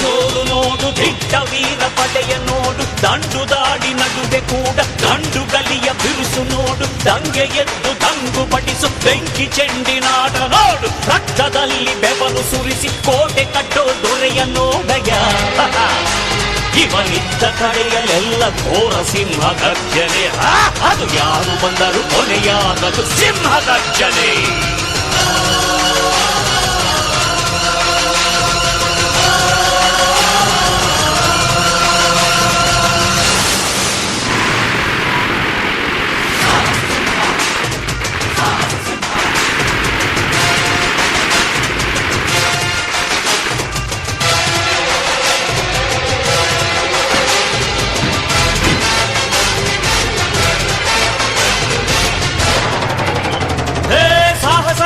ಜೋರು ನೋಡು, ದಿಟ್ಟ ವೀರ ಪಡೆಯ ನೋಡು, ದಂಡು ದಾಡಿ ನಡುವೆ ಕೂಡ ಗಂಡು ಗಲಿಯ ಬಿರುಸು ನೋಡು, ದಂಗೆ ಎದ್ದು ದಂಗು ಪಡಿಸು, ಬೆಂಕಿ ಚೆಂಡಿನಾಡ ನೋಡು ರಕ್ತದಲ್ಲಿ ಬೆವರು ಸುರಿಸಿ, ಕೋಟೆ ಕಟ್ಟೋ ದೊರೆಯ ನೋಡಯ ಇವನಿದ್ದ ಕಡೆಯಲ್ಲೆಲ್ಲ ಘೋರ ಸಿಂಹ ಗರ್ಜನೆ. ಅದು ಯಾರು ಬಂದರು ಕೊನೆಯಾದದು ಸಿಂಹ ಗರ್ಜನೆ.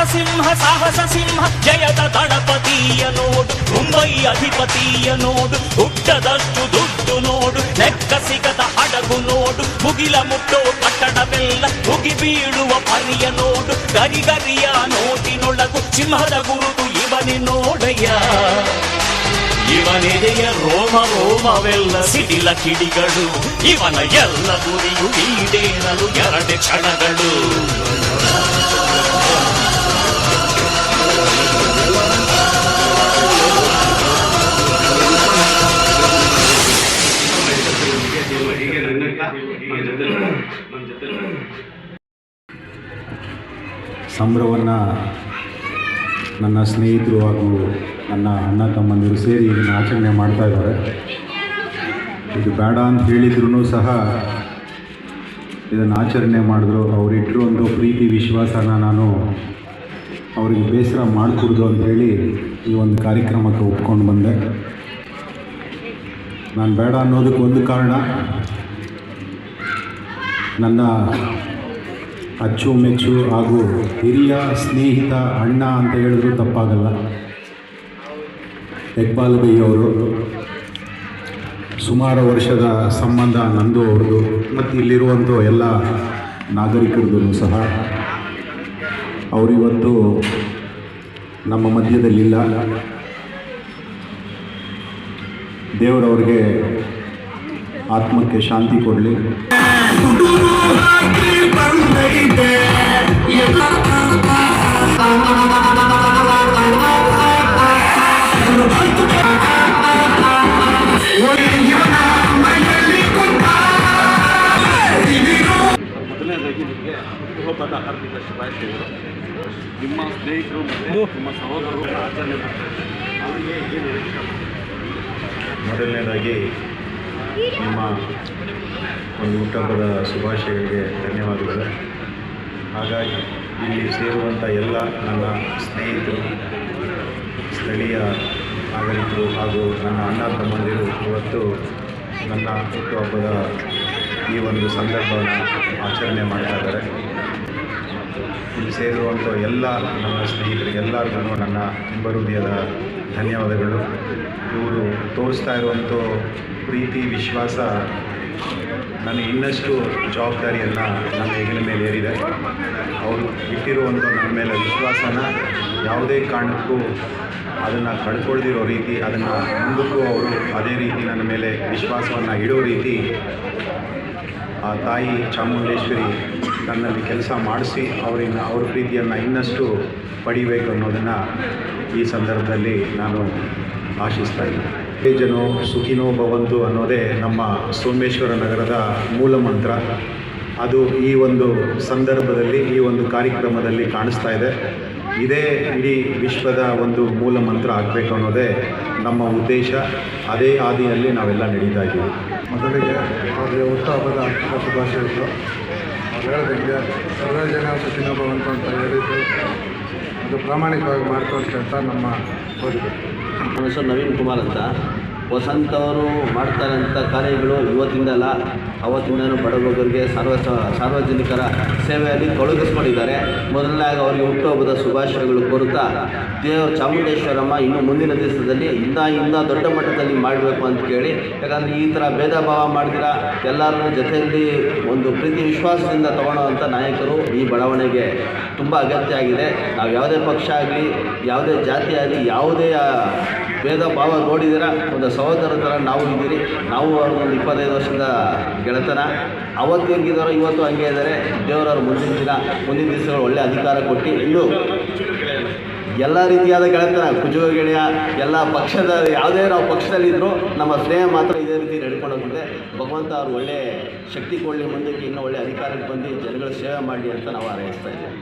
ಸಾಹಸ ಸಿಂಹ ಸಾಹಸ ಸಿಂಹ ಜಯದ ದಳಪತಿಯ ನೋಡು ಮುಂಬೈ ಅಧಿಪತಿಯ ನೋಡು ಹುಟ್ಟದಷ್ಟು ದುಡ್ಡು ನೋಡು ಲೆಕ್ಕ ಸಿಗದ ಹಡಗು ನೋಡು ಮುಗಿಲ ಮುಟ್ಟೋ ಕಟ್ಟಡವೆಲ್ಲ ಮುಗಿ ಬೀಳುವ ಪರಿಯ ನೋಡು ಗರಿಗರಿಯ ನೋಟಿನೊಳಗು ಸಿಂಹದ ಗುರುತು ಇವನೇ ನೋಡಯ್ಯ ಇವನೆದೆಯ ರೋಮ ರೋಮವೆಲ್ಲ ಸಿಡಿಲ ಕಿಡಿಗಳು ಇವನ ಎಲ್ಲ ಗುರಿಯು ಈಡೇರಲು ಎರಡೆ ಕ್ಷಣಗಳು ಸಂಭ್ರಮವನ್ನು ನನ್ನ ಸ್ನೇಹಿತರು ಹಾಗೂ ನನ್ನ ಅಣ್ಣ ತಮ್ಮಂದಿರು ಸೇರಿ ಇದನ್ನು ಆಚರಣೆ ಮಾಡ್ತಾ ಇದ್ದಾರೆ. ಇದು ಬೇಡ ಅಂತ ಹೇಳಿದ್ರು ಸಹ ಇದನ್ನು ಆಚರಣೆ ಮಾಡಿದ್ರು. ಅವರಿಟ್ಟರು ಒಂದು ಪ್ರೀತಿ, ವಿಶ್ವಾಸನ ನಾನು ಅವರಿಗೆ ಬೇಸರ ಮಾಡಿಕೊಡ್ದು ಅಂಥೇಳಿ ಈ ಒಂದು ಕಾರ್ಯಕ್ರಮಕ್ಕೆ ಒಪ್ಕೊಂಡು ಬಂದೆ. ನಾನು ಬೇಡ ಅನ್ನೋದಕ್ಕೆ ಒಂದು ಕಾರಣ, ನನ್ನ ಅಚ್ಚುಮೆಚ್ಚು ಹಾಗೂ ಹಿರಿಯ ಸ್ನೇಹಿತ ಅಣ್ಣ ಅಂತ ಹೇಳಿದ್ರು ತಪ್ಪಾಗಲ್ಲ. ಇಕ್ಬಾಲ್ ಬೈ ಅವರು. ಸುಮಾರು ವರ್ಷದ ಸಂಬಂಧ ನಂದು ಅವ್ರದ್ದು. ಮತ್ತು ಇಲ್ಲಿರುವಂಥ ಎಲ್ಲ ನಾಗರಿಕರದ್ದು ಸಹ. ಅವರಿವತ್ತು ನಮ್ಮ ಮಧ್ಯದಲ್ಲಿಲ್ಲ. ದೇವರವ್ರಿಗೆ ಆತ್ಮಕ್ಕೆ ಶಾಂತಿ ಕೊಡಲಿ. ಮೊದಲನೇದಾಗಿ ನಿಮಗೆ ಹುಟ್ಟುಹಬ್ಬದ ಹಾರ್ದಿಕ ಶುಭಾಶಯಗಳು. ನಿಮ್ಮ ಸ್ನೇಹಿತರು ಮತ್ತು ನಿಮ್ಮ ಸಹೋದರರು ಆಚರಣೆ ಮಾಡ್ತಾರೆ ಅವರಿಗೆ ಏನು? ಮೊದಲನೇದಾಗಿ ನಿಮ್ಮ ಒಂದು ಹುಟ್ಟಹಬ್ಬದ ಶುಭಾಶಯಗಳಿಗೆ ಧನ್ಯವಾದಗಳು. ಹಾಗಾಗಿ ಇಲ್ಲಿ ಸೇರುವಂಥ ಎಲ್ಲ ನನ್ನ ಸ್ನೇಹಿತರು, ಸ್ಥಳೀಯ ನಾಗರಿಕರು ಹಾಗೂ ನನ್ನ ಅಣ್ಣ ತಮ್ಮಂದಿರು ಇವತ್ತು ನನ್ನ ಹುಟ್ಟುಹಬ್ಬದ ಈ ಒಂದು ಸಂದರ್ಭವನ್ನು ಆಚರಣೆ ಮಾಡ್ತಾ ಇದ್ದಾರೆ. ಇಲ್ಲಿ ಸೇರುವಂಥ ಎಲ್ಲ ನನ್ನ ಸ್ನೇಹಿತರಿಗೆ ಎಲ್ಲರಿಗೂ ನನ್ನ ತುಂಬ ಹೃದಯದ ಧನ್ಯವಾದಗಳು. ಇವರು ತೋರಿಸ್ತಾ ಇರುವಂಥ ಪ್ರೀತಿ, ವಿಶ್ವಾಸ ನನಗೆ ಇನ್ನಷ್ಟು ಜವಾಬ್ದಾರಿಯನ್ನು ನನ್ನ ಹೆಗಲ ಮೇಲೆ ಏರಿದೆ. ಅವರು ಇಟ್ಟಿರುವಂಥ ನನ್ನ ಮೇಲೆ ವಿಶ್ವಾಸನ ಯಾವುದೇ ಕಾರಣಕ್ಕೂ ಅದನ್ನು ಕಳ್ಕೊಳ್ದಿರೋ ರೀತಿ, ಅದನ್ನು ಮುಂದಕ್ಕೂ ಅವರು ಅದೇ ರೀತಿ ನನ್ನ ಮೇಲೆ ವಿಶ್ವಾಸವನ್ನು ಇಡೋ ರೀತಿ ಆ ತಾಯಿ ಚಾಮುಂಡೇಶ್ವರಿ ನನ್ನಲ್ಲಿ ಕೆಲಸ ಮಾಡಿಸಿ ಅವರಿನ ಅವ್ರ ಪ್ರೀತಿಯನ್ನು ಇನ್ನಷ್ಟು ಪಡಿಬೇಕು ಅನ್ನೋದನ್ನು ಈ ಸಂದರ್ಭದಲ್ಲಿ ನಾನು ಆಶಿಸ್ತಾ ಇದ್ದೀನಿ. ಜನೋ ಸುಖಿನೋ ಭವಂತು ಅನ್ನೋದೇ ನಮ್ಮ ಸೋಮೇಶ್ವರ ನಗರದ ಮೂಲ ಮಂತ್ರ. ಅದು ಈ ಒಂದು ಸಂದರ್ಭದಲ್ಲಿ, ಈ ಒಂದು ಕಾರ್ಯಕ್ರಮದಲ್ಲಿ ಕಾಣಿಸ್ತಾ ಇದೆ. ಇದೇ ಇಡೀ ವಿಶ್ವದ ಒಂದು ಮೂಲ ಮಂತ್ರ ಆಗಬೇಕು ಅನ್ನೋದೇ ನಮ್ಮ ಉದ್ದೇಶ. ಅದೇ ಹಾದಿಯಲ್ಲಿ ನಾವೆಲ್ಲ ನಡೀತಾ ಇದ್ದೀವಿ. ಮೊದಲಿಗೆ ಅವರಿಗೆ ಹುಟ್ಟುಹಬ್ಬದ ಹಬ್ಬದ ಶುಭಾಶಯಗಳು. ಹೇಳಿದಂಗೆ, ಸರ್ವೇ ಜನ ಸುಖಿನೋ ಭವಂತು ಅಂತ ಹೇಳಿದ್ದು ಅದು ಪ್ರಾಮಾಣಿಕವಾಗಿ ಮಾಡ್ಕೊಳ್ತಾ ಅಂತ ನಮ್ಮ ಹೆಸರು ನವೀನ್ ಕುಮಾರ್ ಅಂತ. ವಸಂತ ಅವರು ಮಾಡ್ತಾರಂಥ ಕಾರ್ಯಗಳು ಇವತ್ತಿಂದಲ್ಲ ಅವತ್ತಿಂದನೂ ಬಡಬಗರಿಗೆ ಸಾರ್ವ ಸಾರ್ವಜನಿಕರ ಸೇವೆಯಲ್ಲಿ ತೊಡಗಿಸ್ಕೊಂಡಿದ್ದಾರೆ. ಮೊದಲನೇ ಅವರಿಗೆ ಹುಟ್ಟುಹಬ್ಬದ ಶುಭಾಶಯಗಳು ಕೋರುತ್ತಾ ದೇವ ಚಾಮುಂಡೇಶ್ವರಮ್ಮ ಇನ್ನು ಮುಂದಿನ ದಿವಸದಲ್ಲಿ ಇಂದ ಇಂದ ದೊಡ್ಡ ಮಟ್ಟದಲ್ಲಿ ಮಾಡಬೇಕು ಅಂತ ಕೇಳಿ, ಯಾಕಂದರೆ ಈ ಥರ ಭೇದ ಭಾವ ಮಾಡಿದಿರ ಎಲ್ಲರ ಜೊತೆಯಲ್ಲಿ ಒಂದು ಪ್ರೀತಿ ವಿಶ್ವಾಸದಿಂದ ತಗೊಳ್ಳೋವಂಥ ನಾಯಕರು ಈ ಬಡಾವಣೆಗೆ ತುಂಬ ಅಗತ್ಯ ಆಗಿದೆ. ನಾವು ಯಾವುದೇ ಪಕ್ಷ ಆಗಲಿ, ಯಾವುದೇ ಜಾತಿ ಆಗಲಿ, ಯಾವುದೇ ಭೇದ ಭಾವ ನೋಡಿದಿರ ಒಂದು ಸಹೋದರ ಥರ ನಾವು ಇದ್ದೀರಿ. ನಾವು ಅವ್ರಿಗೊಂದು ಇಪ್ಪತ್ತೈದು ವರ್ಷದ ಗೆಳೆತನ. ಅವತ್ತು ಹೆಂಗಿದಾರೋ ಇವತ್ತು ಹಂಗೆ ಇದ್ದಾರೆ. ದೇವರವ್ರು ಮುಂದಿನ ದಿನ, ಮುಂದಿನ ದಿವಸಗಳು ಒಳ್ಳೆ ಅಧಿಕಾರ ಕೊಟ್ಟು ಇನ್ನು ಎಲ್ಲ ರೀತಿಯಾದ ಗೆಳೆತನ ಕುಜುವ ಗೆಳೆಯ, ಎಲ್ಲ ಪಕ್ಷದ ಯಾವುದೇ ನಾವು ಪಕ್ಷದಲ್ಲಿದ್ದರೂ ನಮ್ಮ ಸ್ನೇಹ ಮಾತ್ರ ಇದೇ ರೀತಿ ನಡ್ಕೊಂಡು ಹೋಗುತ್ತೆ. ಭಗವಂತ ಅವ್ರು ಒಳ್ಳೆ ಶಕ್ತಿ ಕೊಡಲಿ ಮುಂದಕ್ಕೆ ಇನ್ನೂ ಒಳ್ಳೆ ಅಧಿಕಾರಕ್ಕೆ ಬಂದು ಜನಗಳ ಸೇವೆ ಮಾಡಲಿ ಅಂತ ನಾವು ಹಾರೈಸ್ತಾ ಇದ್ದೀವಿ.